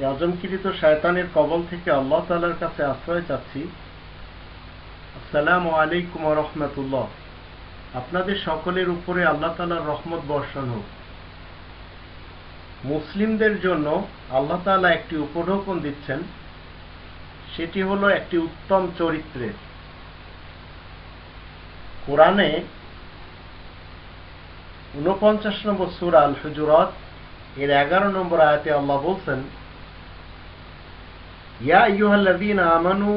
রজমকৃত শয়তানের কবল থেকে আল্লাহ তালার কাছে আশ্রয় চাচ্ছি। আসসালামু আলাইকুম রহমতুল্লাহ। আপনাদের সকলের উপরে আল্লাহ তালার রহমত বর্ষণ হোক। মুসলিমদের জন্য আল্লাহ তালা একটি উপঢৌকন দিচ্ছেন। সেটি হলো একটি উত্তম চরিত্রের। কোরআনে উনপঞ্চাশ নম্বর সুরা আল হুজুরত এর এগারো নম্বর আয়াতে আল্লাহ বলছেন ইয়া আইয়ুহাল্লাযীনা আমানু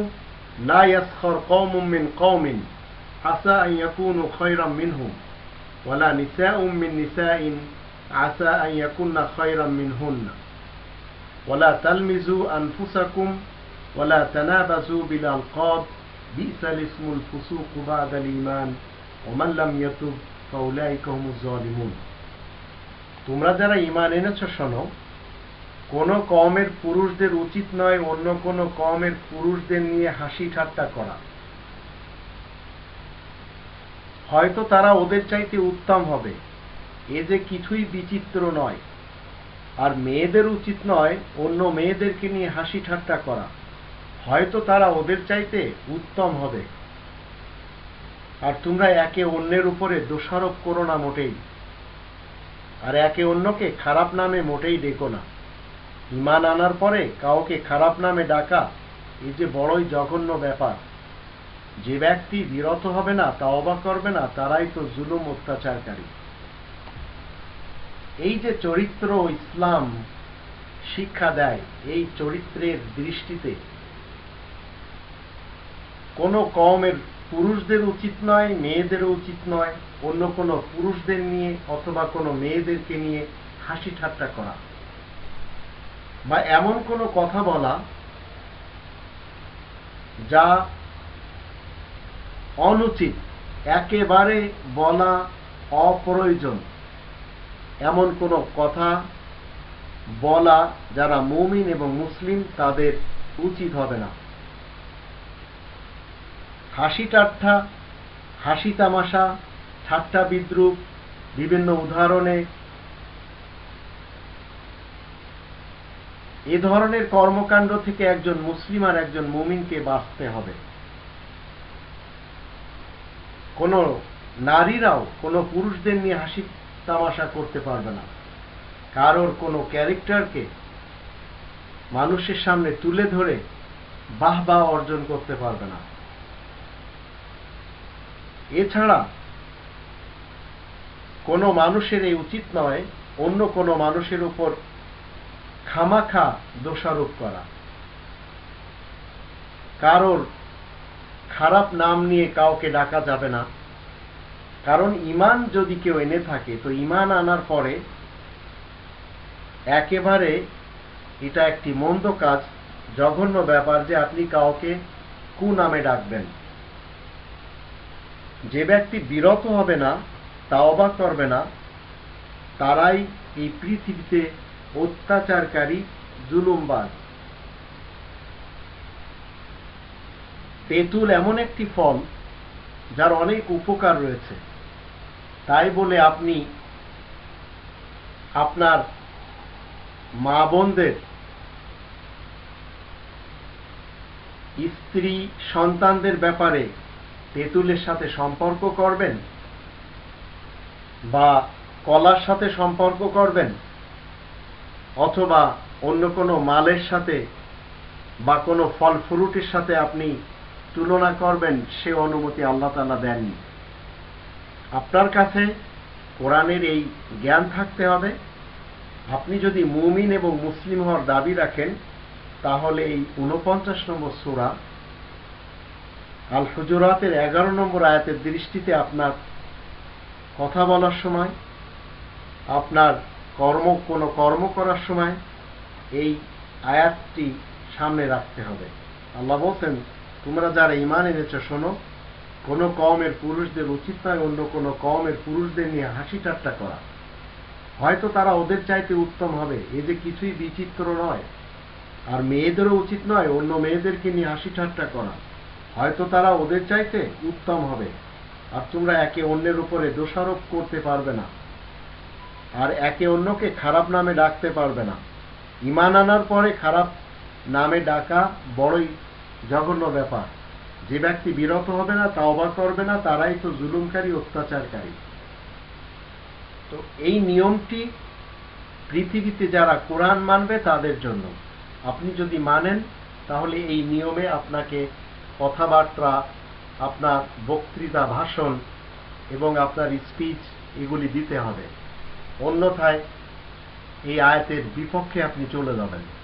লা ইয়াসখার কওমুম মিন কওমিন আসা আন ইয়াকুনু খায়রাম মিনহুম ওয়ালা নিসাউম মিন নিসাইন আসা আন ইয়াকুননা খায়রাম মিনহুন্না ওয়ালা তালমিজু আনফুসাকুম ওয়ালা তানাবাজু বিল আলকাব বি'সাল ইসমুল ফুসুক বা'দাল ঈমান ওমান লাম ইয়াতুব ফাউলাইকা হুমুজ জালিমুন তোমরা যারা ঈমান এনেছো শোনো কোন কমের পুরুষদের উচিত নয় অন্য কোন কমের পুরুষদের নিয়ে হাসি ঠাট্টা করা। হয়তো তারা ওদের চাইতে উত্তম হবে। এ যে কিছুই বিচিত্র নয়। আর মেয়েদের উচিত নয় অন্য মেয়েদেরকে নিয়ে হাসি ঠাট্টা করা। হয়তো তারা ওদের চাইতে উত্তম হবে। আর তোমরা একে অন্যের উপরে দোষারোপ করো না মোটেই। আর একে অন্যকে খারাপ নামে মোটেই ডেকো না। ইমান আনার পরে কাউকে খারাপ নামে ডাকা এই যে বড়ই জঘন্য ব্যাপার। যে ব্যক্তি বিরত হবে না, তা অবাক করবে না, তারাই তো জুলুম অত্যাচারকারী। এই যে চরিত্র ইসলাম শিক্ষা দেয় এই চরিত্রের দৃষ্টিতে, কোনো কমের পুরুষদের উচিত নয়, মেয়েদেরও উচিত নয়, অন্য কোনো পুরুষদের নিয়ে অথবা কোনো মেয়েদেরকে নিয়ে হাসি ঠাট্টা করা। বা এমন কোনো কথা বলা যা অনুচিত, একেবারে বলা অপ্রয়োজন। এমন কোনো কথা বলা যারা মুমিন এবং মুসলিম তাদের উচিত হবে না। হাসি ঠাট্টা, হাসি তামাশা, ঠাট্টা বিদ্রুপ, বিভিন্ন উদাহরণে এ ধরনের কর্মকাণ্ড থেকে একজন মুসলিম আর একজন মুমিনকে বাঁচতে হবে। কোন নারীরাও, কোনো পুরুষদের নিয়ে হাসি তামাশা করতে পারবে না। কারোর কোনো ক্যারেক্টারকে মানুষের সামনে তুলে ধরে বাহ বাহ অর্জন করতে পারবে না। এছাড়া কোনো মানুষের এই উচিত নয়, অন্য কোনো মানুষের উপর খামাখা দোষারোপ করা। কারোর খারাপ নাম নিয়ে কাউকে ডাকা যাবে না। কারণ ইমান যদি কেউ এনে থাকে, তো ইমান আনার পরে একেবারে এটা একটি মন্দ কাজ, জঘন্য ব্যাপার যে আপনি কাউকে কু নামে ডাকবেন। যে ব্যক্তি বিরত হবে না, তা অবাক করবে না, তারাই এই পৃথিবীতে অত্যাচারকারী, জুলুমবাজ। তেঁতুল এমন একটি ফল যার অনেক উপকার রয়েছে। তাই বলে আপনি আপনার মা বোনদের স্ত্রী সন্তানদের ব্যাপারে তেঁতুলের সাথে সম্পর্ক করবেন বা কলার সাথে সম্পর্ক করবেন? অথবা অন্য কোনো মালের সাথে বা কোনো ফল ফ্রুটের সাথে আপনি তুলনা করবেন, সে অনুমতি আল্লাহ তালা দেননি। আপনার কাছে কোরআনের এই জ্ঞান থাকতে হবে। আপনি যদি মুমিন এবং মুসলিম হওয়ার দাবি রাখেন, তাহলে এই উনপঞ্চাশ নম্বর সুরা আল হুজুরাতের এগারো নম্বর আয়াতের দৃষ্টিতে আপনার কথা বলার সময়, আপনার কর্ম, কোনো কর্ম করার সময় এই আয়াতটি সামনে রাখতে হবে। আল্লাহ বলছেন, তোমরা যারা ইমান এনেছ, শোনো, কোনো কমের পুরুষদের উচিত নয় অন্য কোনো কমের পুরুষদের নিয়ে হাসি ঠাট্টা করা। হয়তো তারা ওদের চাইতে উত্তম হবে, এ যে কিছুই বিচিত্র নয়। আর মেয়েদেরও উচিত নয় অন্য মেয়েদেরকে নিয়ে হাসি ঠাট্টা করা। হয়তো তারা ওদের চাইতে উত্তম হবে। আর তোমরা একে অন্যের উপরে দোষারোপ করতে পারবে না। আর একে অন্যকে খারাপ নামে ডাকতে পারবে না। ইমান আনার পরে খারাপ নামে ডাকা বড়ই জঘন্য ব্যাপার। যে ব্যক্তি বিরত হবে না, তাওবা করবে না, তারাই তো জুলুমকারী, অত্যাচারকারী। তো এই নিয়মটি পৃথিবীতে যারা কোরআন মানবে, তাদের জন্য। আপনি যদি মানেন, তাহলে এই নিয়মে আপনাকে কথাবার্তা, আপনার বক্তৃতা, ভাষণ এবং আপনার স্পিচ এগুলি দিতে হবে। অন্যথায় এই আয়াতের বিপক্ষে আপনি চলে যাবেন।